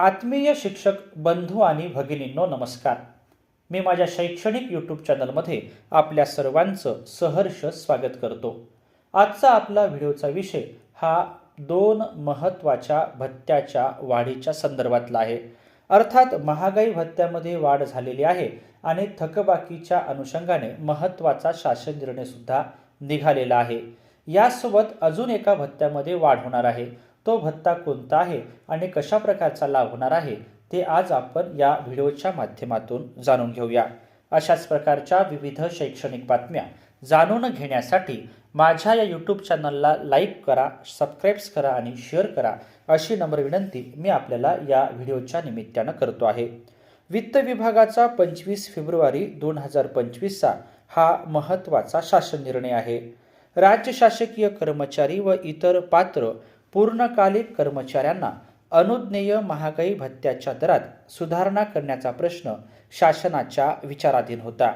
आत्मीय शिक्षक बंधू आणि भगिनींनो नमस्कार. मी माझ्या शैक्षणिक यूट्यूब चॅनलमध्ये आपल्या सर्वांचं सहर्ष स्वागत करतो. आजचा आपला व्हिडिओचा विषय हा दोन महत्त्वाच्या भत्त्याच्या वाढीच्या संदर्भातला आहे. अर्थात महागाई भत्त्यामध्ये वाढ झालेली आहे आणि थकबाकीच्या अनुषंगाने महत्त्वाचा शासन निर्णयसुद्धा निघालेला आहे. यासोबत अजून एका भत्त्यामध्ये वाढ होणार आहे. तो भत्ता कोणता आहे आणि कशा प्रकारचा लाभ होणार आहे ते आज आपण या व्हिडिओच्या माध्यमातून जाणून घेऊया. अशाच प्रकारच्या विविध शैक्षणिक बातम्या जाणून घेण्यासाठी माझ्या या यूट्यूब चॅनलला लाईक करा सबस्क्राईब्स करा आणि शेअर करा अशी नम्र विनंती मी आपल्याला या व्हिडिओच्या निमित्तानं करतो आहे. वित्त विभागाचा पंचवीस फेब्रुवारी दोन हजार पंचवीसचा हा महत्त्वाचा शासन निर्णय आहे. राज्य शासकीय कर्मचारी व इतर पात्र पूर्णकालिक कर्मचाऱ्यांना अनुज्ञेय महागाई भत्त्याच्या दरात सुधारणा करण्याचा प्रश्न शासनाच्या विचाराधीन होता.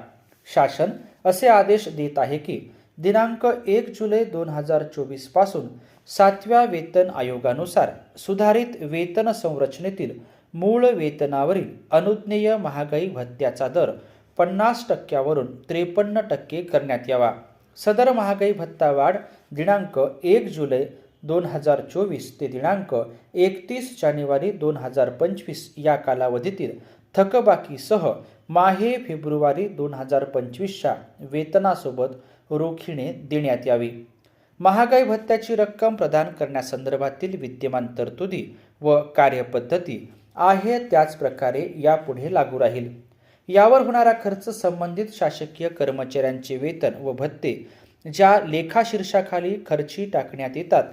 शासन असे आदेश देत आहे की दिनांक एक जुलै दोन हजार चोवीसपासून सातव्या वेतन आयोगानुसार सुधारित वेतन संरचनेतील मूळ वेतनावरील अनुज्ञेय महागाई भत्त्याचा दर पन्नास टक्क्यावरून त्रेपन्न टक्के करण्यात यावा. सदर महागाई भत्ता वाढ दिनांक एक जुलै दोन हजार चोवीस ते दिनांक एकतीस जानेवारी दोन हजार पंचवीस या कालावधीतील थकबाकीसह माहे फेब्रुवारी दोन हजार पंचवीसच्या वेतनासोबत रोखीने देण्यात यावी. महागाई भत्त्याची रक्कम प्रदान करण्यासंदर्भातील विद्यमान तरतुदी व कार्यपद्धती आहे त्याच प्रकारे यापुढे लागू राहील. यावर होणारा खर्च संबंधित शासकीय कर्मचाऱ्यांचे वेतन व भत्ते ज्या लेखाशीर्षाखाली खर्ची टाकण्यात येतात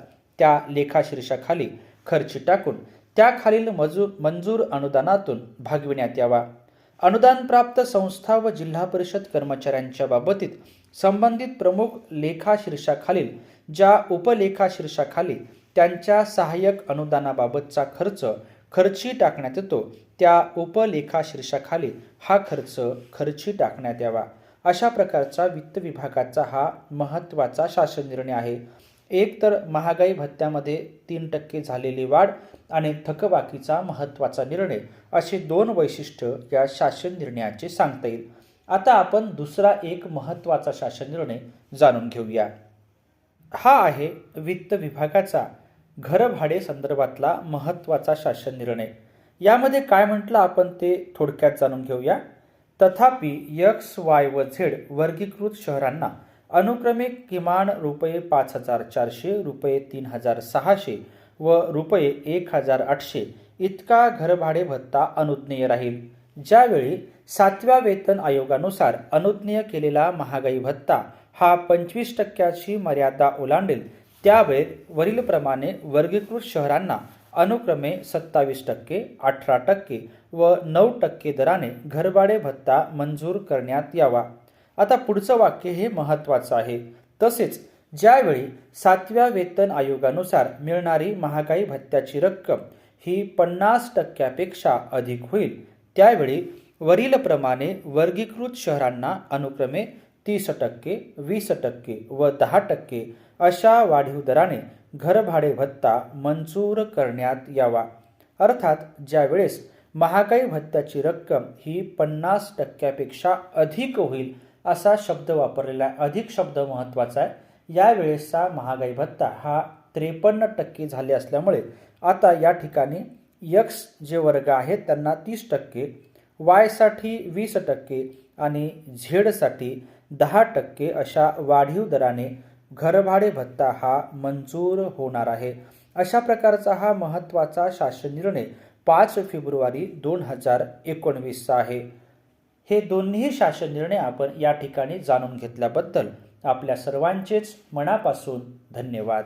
त्या लेखाशीर्षाखाली खर्च टाकून त्याखालील मजूर मंजूर अनुदानातून भागविण्यात यावा. अनुदान प्राप्त संस्था व जिल्हा परिषद कर्मचाऱ्यांच्या बाबतीत संबंधित प्रमुख लेखाशीर्षाखालील ज्या उपलेखाशीर्षाखाली त्यांच्या सहाय्यक अनुदानाबाबतचा खर्च खर्ची टाकण्यात येतो त्या उपलेखाशीर्षाखाली हा खर्च खर्ची टाकण्यात यावा. अशा प्रकारचा वित्त विभागाचा हा महत्त्वाचा शासन निर्णय आहे. एक तर महागाई भत्त्यामध्ये तीन टक्के झालेली वाढ आणि थकबाकीचा महत्त्वाचा निर्णय असे दोन वैशिष्ट्य या शासन निर्णयाचे सांगता येईल. आता आपण दुसरा एक महत्त्वाचा शासन निर्णय जाणून घेऊया. हा आहे वित्त विभागाचा घरभाडे संदर्भातला महत्त्वाचा शासन निर्णय. यामध्ये काय म्हटलं आपण ते थोडक्यात जाणून घेऊया. तथापि यक्स वाय व झेड वर्गीकृत शहरांना अनुक्रमे किमान रुपये पाच हजार चारशे रुपये तीन हजार सहाशे व रुपये एक हजार आठशे इतका घरभाडे भत्ता अनुज्ञेय राहील. ज्यावेळी सातव्या वेतन आयोगानुसार अनुज्ञेय केलेला महागाई भत्ता हा पंचवीस टक्क्याची मर्यादा ओलांडेल त्यावेळी वरीलप्रमाणे वर्गीकृत शहरांना अनुक्रमे सत्तावीस टक्के अठरा टक्के व नऊ टक्के दराने घरभाडे भत्ता मंजूर करण्यात यावा. आता पुढचं वाक्य हे महत्त्वाचं आहे. तसेच ज्यावेळी सातव्या वेतन आयोगानुसार मिळणारी महागाई भत्त्याची रक्कम ही पन्नास टक्क्यापेक्षा अधिक होईल त्यावेळी वरीलप्रमाणे वर्गीकृत शहरांना अनुक्रमे तीस टक्के वीस टक्के व दहा टक्के अशा वाढीव दराने घरभाडे भत्ता मंजूर करण्यात यावा. अर्थात ज्यावेळेस महागाई भत्त्याची रक्कम ही पन्नास टक्क्यापेक्षा अधिक होईल असा शब्द वापरलेला आहे. अधिक शब्द महत्त्वाचा आहे. यावेळेसचा महागाई भत्ता हा त्रेपन्न टक्के झाले असल्यामुळे आता या ठिकाणी यक्स जे वर्ग आहेत त्यांना तीस टक्के वायसाठी वीस टक्के आणि झेडसाठी दहा टक्के अशा वाढीव दराने घरभाडे भत्ता हा मंजूर होणार आहे. अशा प्रकारचा हा महत्त्वाचा शासन निर्णय पाच फेब्रुवारी दोन हजार एकोणवीसचा आहे. हे दोन्ही शासन निर्णय आपण या ठिकाणी जाणून घेतल्याबद्दल आपल्या सर्वांचेच मनापासून धन्यवाद.